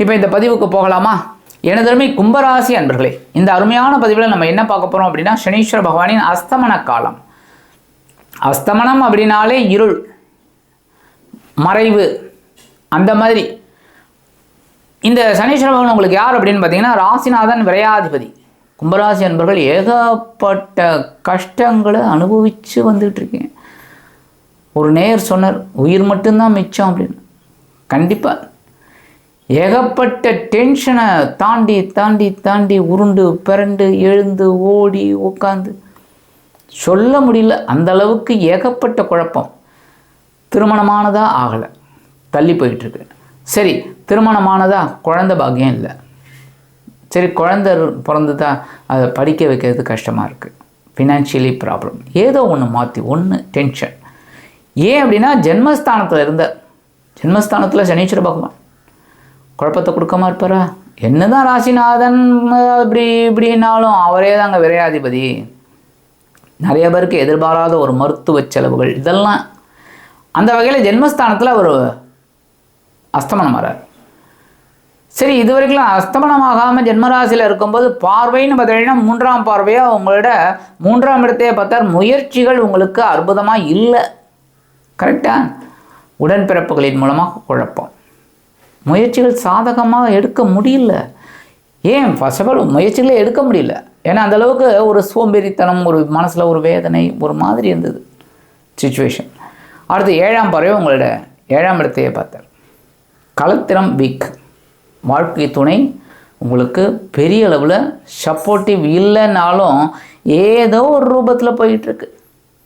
இப்போ இந்த பதிவுக்கு போகலாமா? எனதருமை கும்பராசி அன்பர்களே இந்த அருமையான பதிவில் நம்ம என்ன பார்க்க போகிறோம் அப்படின்னா சனீஸ்வர பகவானின் அஸ்தமன காலம். அஸ்தமனம் அப்படின்னாலே இருள் மறைவு அந்த மாதிரி. இந்த சனீஸ்வர பகவான் உங்களுக்கு யார் அப்படின்னு பார்த்தீங்கன்னா ராசிநாதன் விரையாதிபதி. கும்பராசி அன்பர்கள் ஏகப்பட்ட கஷ்டங்களை அனுபவித்து வந்துட்டு இருக்கேன் ஒரு நேர் சொன்னார் உயிர் மட்டும்தான் மிச்சம் அப்படின்னு. கண்டிப்பாக ஏகப்பட்ட டென்ஷனை தாண்டி தாண்டி தாண்டி உருண்டு பிறண்டு எழுந்து ஓடி உட்காந்து சொல்ல முடியல. அந்த அளவுக்கு ஏகப்பட்ட குழப்பம். திருமணமானதா ஆகலை. தள்ளி போயிட்டுருக்கு. சரி திருமணமானதா? குழந்த பாக்கியம் இல்லை. சரி குழந்த பிறந்துதா அதை படிக்க வைக்கிறது கஷ்டமாக இருக்குது ஃபினான்ஷியலி ப்ராப்ளம் ஏதோ ஒன்று மாற்றி ஒன்று டென்ஷன் ஏன் அப்படின்னா ஜென்மஸ்தானத்தில் இருந்த ஜென்மஸ்தானத்தில் சனீஸ்வர பகவான். குழப்பத்தை கொடுக்காம இருப்பாரா? என்னதான் ராசிநாதன் இப்படி இப்படின்னாலும் அவரே தாங்க விரையாதிபதி. நிறைய பேருக்கு எதிர்பாராத ஒரு மருத்துவ செலவுகள் இதெல்லாம். அந்த வகையில் ஜென்மஸ்தானத்தில் அவர் அஸ்தமனம் வரார் சரி இது வரைக்கும் அஸ்தமனமாகாமல் ஜென்மராசியில் இருக்கும்போது பார்வைன்னு பார்த்தீங்கன்னா மூன்றாம் பார்வையாக உங்களோட மூன்றாம் இடத்தையே பார்த்தார். முயற்சிகள் உங்களுக்கு அற்புதமாக இல்லை. கரெக்டாக உடன்பிறப்புகளின் மூலமாக குழப்பம். முயற்சிகள் சாதகமாக எடுக்க முடியல. ஏன்? ஃபர்ஸ்ட் ஆஃப் ஆல் முயற்சிகளே எடுக்க முடியல. ஏன்னா அந்த அளவுக்கு ஒரு சோம்பேறித்தனம் ஒரு மனசில் ஒரு வேதனை ஒரு மாதிரி இருந்தது சுச்சுவேஷன் அடுத்து ஏழாம் பறவை உங்களோட ஏழாம் இடத்தையே பார்த்தார். கலத்திரம் வீக் வாழ்க்கை துணை உங்களுக்கு பெரிய அளவில் சப்போர்ட்டிவ் இல்லைனாலும் ஏதோ ஒரு ரூபத்தில் போயிட்டுருக்கு.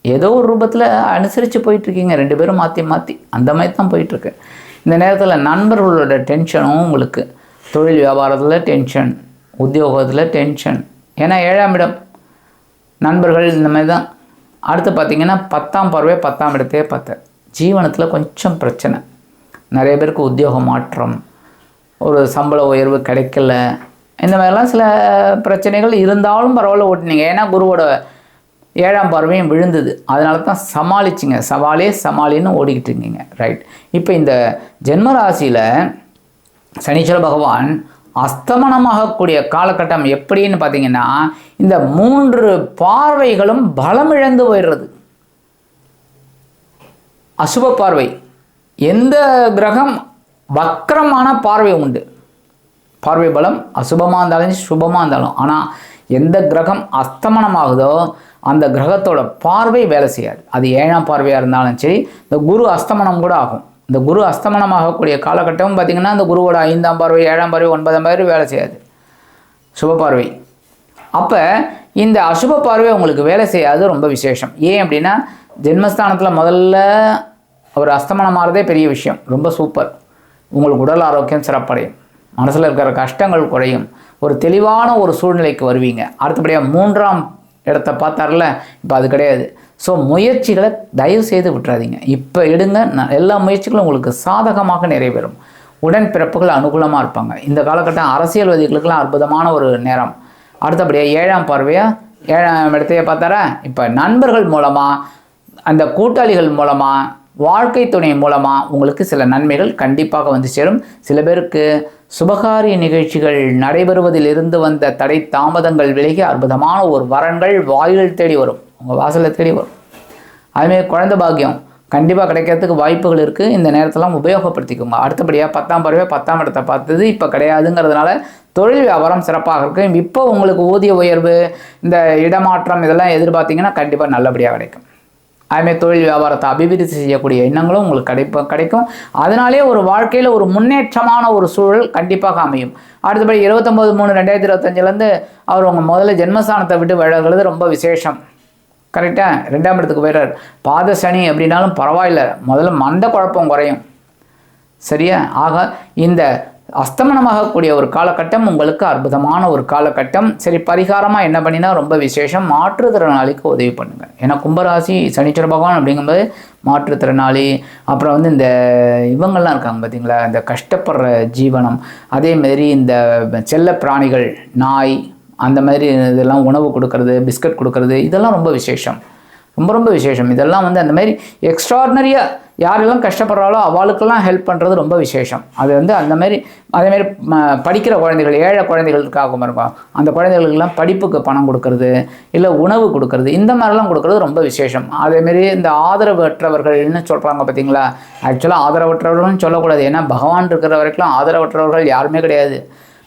ஏதோ ஒரு ரூபத்தில் அனுசரித்து போயிட்டுருக்கீங்க. ரெண்டு பேரும் மாற்றி மாற்றி அந்த மாதிரி தான் போயிட்டுருக்கு. இந்த நேரத்தில் நண்பர்களோட டென்ஷனும் உங்களுக்கு. தொழில் வியாபாரத்தில் டென்ஷன் உத்தியோகத்தில் டென்ஷன். ஏன்னா ஏழாம் இடம். நண்பர்கள் இந்த மாதிரி தான் அடுத்து பார்த்திங்கன்னா பத்தாம் பருவே பத்தாம் இடத்தையே பார்த்தேன். ஜீவனத்தில் கொஞ்சம் பிரச்சனை. நிறைய பேருக்கு உத்தியோக மாற்றம் ஒரு சம்பள உயர்வு கிடைக்கல. இந்த மாதிரிலாம் சில பிரச்சனைகள் இருந்தாலும் பரவாயில்ல ஓட்டினீங்க. ஏன்னா குருவோட ஏழாம் பார்வையும் விழுந்தது. அதனால தான் சமாளிச்சிங்க. சவாலே சமாளின்னு ஓடிக்கிட்டு இருக்கீங்க. ரைட் இப்போ இந்த ஜென்மராசியில் சனீஸ்வர பகவான் அஸ்தமனமாகக்கூடிய காலகட்டம் எப்படின்னு பார்த்தீங்கன்னா இந்த மூன்று பார்வைகளும் பலமிழந்து போயிடுறது. அசுப பார்வை. எந்த கிரகம் வக்கரமான பார்வை உண்டு. பார்வை பலம் அசுபமாக இருந்தாலும் சுபமாக இருந்தாலும். ஆனால் எந்த கிரகம் அஸ்தமனமாகுதோ அந்த கிரகத்தோட பார்வை வேலை செய்யாது. அது ஏழாம் பார்வையாக இருந்தாலும் சரி இந்த குரு அஸ்தமனம் கூட ஆகும். இந்த குரு அஸ்தமனம் ஆகக்கூடிய காலகட்டமும் பார்த்திங்கன்னா அந்த குருவோட ஐந்தாம் பார்வை ஏழாம் பார்வை ஒன்பதாம் பார்வை வேலை செய்யாது. சுப பார்வை. அப்போ இந்த அசுப பார்வை உங்களுக்கு வேலை செய்யாது ரொம்ப விசேஷம். ஏன் அப்படின்னா ஜென்மஸ்தானத்தில் முதல்ல அவர் அஸ்தமனம் ஆகிறதே பெரிய விஷயம். ரொம்ப சூப்பர். உங்களுக்கு உடல் ஆரோக்கியம் சிறப்படையும். மனசில் இருக்கிற கஷ்டங்கள் குறையும். ஒரு தெளிவான ஒரு சூழ்நிலைக்கு வருவீங்க. அடுத்தபடியாக மூன்றாம் இடத்த பார்த்தார்ல இப்போ அது கிடையாது. ஸோ முயற்சிகளை தயவு செய்து விட்டுறாதீங்க. இப்போ எடுங்க. ந- எல்லா முயற்சிகளும் உங்களுக்கு சாதகமாக நிறைவேறும். உடன் பிறப்புகள் அனுகூலமாக இருப்பாங்க. இந்த காலகட்டம் அரசியல்வாதிகளுக்கெல்லாம் அற்புதமான ஒரு நேரம். அடுத்தபடியாக ஏழாம் பார்வையாக ஏழாம் இடத்தையே பார்த்தாரா? இப்போ நண்பர்கள் மூலமாக அந்த கூட்டாளிகள் மூலமாக வாழ்க்கை துணை மூலமாக உங்களுக்கு சில நன்மைகள் கண்டிப்பாக வந்து சேரும். சில பேருக்கு சுபகாரிய நிகழ்ச்சிகள் நடைபெறுவதிலிருந்து வந்த தடை தாமதங்கள் விலகி அற்புதமான ஒரு வரன்கள் வாயில் தேடி வரும். உங்கள் வாசலில் தேடி வரும். அதுமாரி குழந்தை பாக்கியம். கண்டிப்பாக கிடைக்கிறதுக்கு வாய்ப்புகள் இருக்குது இந்த நேரத்தெல்லாம் உபயோகப்படுத்திக்கோங்க. அடுத்தபடியாக பத்தாம் பருவே பத்தாம் இடத்தை பார்த்தது இப்போ கிடையாதுங்கிறதுனால தொழில் வியாபாரம் சிறப்பாக இருக்கும் இப்போ உங்களுக்கு ஊதிய உயர்வு இந்த இடமாற்றம் இதெல்லாம் எதிர்பார்த்தீங்கன்னா கண்டிப்பாக நல்லபடியாக கிடைக்கும். அதுமாதிரி தொழில் வியாபாரத்தை அபிவிருத்தி செய்யக்கூடிய எண்ணங்களும் உங்களுக்கு கிடைப்ப கிடைக்கும். அதனாலே ஒரு வாழ்க்கையில் ஒரு முன்னேற்றமான ஒரு சூழல் கண்டிப்பாக அமையும். அடுத்தபடி இருபத்தொம்போது மூணு ரெண்டாயிரத்தி இருபத்தஞ்சிலேருந்து அவர் உங்கள் முதல்ல ஜென்மஸ்தானத்தை விட்டு விலகுறது ரொம்ப விசேஷம். கரெக்டாக ரெண்டாம் இடத்துக்கு போயிடுறார். பாத சனி அப்படின்னாலும் பரவாயில்ல. முதல்ல மந்த குழப்பம் குறையும். சரியா? ஆக இந்த அஸ்தமனமாகக்கூடிய ஒரு காலகட்டம் உங்களுக்கு அற்புதமான ஒரு காலகட்டம். சரி பரிகாரமாக என்ன பண்ணினா ரொம்ப விசேஷம். மாற்றுத்திறனாளிக்கு உதவி பண்ணுங்கள் ஏன்னா கும்பராசி சனீஸ்வர பகவான் அப்படிங்கும்போது மாற்றுத்திறனாளி அப்புறம் வந்து இந்த இவங்கள்லாம் இருக்காங்க பார்த்தீங்களா? இந்த கஷ்டப்படுற ஜீவனம் அதேமாரி இந்த செல்ல பிராணிகள் நாய் அந்த மாதிரி இதெல்லாம் உணவு கொடுக்கறது பிஸ்கட் கொடுக்கறது இதெல்லாம் ரொம்ப விசேஷம். ரொம்ப ரொம்ப விசேஷம். இதெல்லாம் வந்து அந்த மாதிரி எக்ஸ்ட்ராடினரியாக யாரெல்லாம் கஷ்டப்படுறாளோ அவளுக்கெல்லாம் ஹெல்ப் பண்ணுறது ரொம்ப விசேஷம். அது வந்து அந்த மாதிரி அதேமாரி படிக்கிற குழந்தைகள் ஏழை குழந்தைகளுக்காக இருக்கும். அந்த குழந்தைகளுக்கெல்லாம் படிப்புக்கு பணம் கொடுக்கறது இல்லை உணவு கொடுக்கறது இந்த மாதிரிலாம் கொடுக்கறது ரொம்ப விசேஷம். அதேமாரி இந்த ஆதரவற்றவர்கள்னு சொல்கிறாங்க பார்த்தீங்களா ஆக்சுவலாக ஆதரவற்றவர்கள்னு சொல்லக்கூடாது. ஏன்னா பகவான் இருக்கிற வரைக்கும் ஆதரவற்றவர்கள் யாருமே கிடையாது.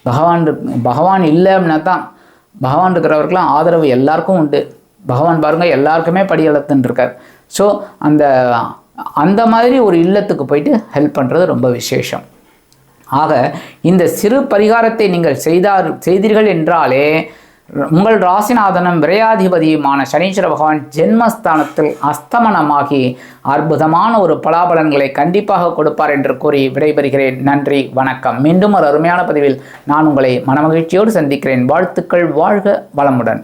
பகவான் பகவான் இல்லை அப்படின்னா தான் பகவான் இருக்கிறவருக்கெல்லாம் ஆதரவு எல்லாருக்கும் உண்டு. பகவான் பாருங்கள் எல்லாருக்குமே படி இருக்கார் ஸோ அந்த அந்த மாதிரி ஒரு இல்லத்துக்கு போயிட்டு ஹெல்ப் பண்ணுறது ரொம்ப விசேஷம். ஆக இந்த சிறு பரிகாரத்தை நீங்கள் செய்தார் செய்தீர்கள் என்றாலே உங்கள் ராசிநாதனும் விரையாதிபதியுமான சனீஸ்வர பகவான் ஜென்மஸ்தானத்தில் அஸ்தமனமாகி அற்புதமான ஒரு பலாபலன்களை கண்டிப்பாக கொடுப்பார் என்று கூறி விடைபெறுகிறேன். நன்றி வணக்கம். மீண்டும் ஒரு அருமையான பதிவில் நான் உங்களை மனமகிழ்ச்சியோடு சந்திக்கிறேன். வாழ்த்துக்கள் வாழ்க வளமுடன்.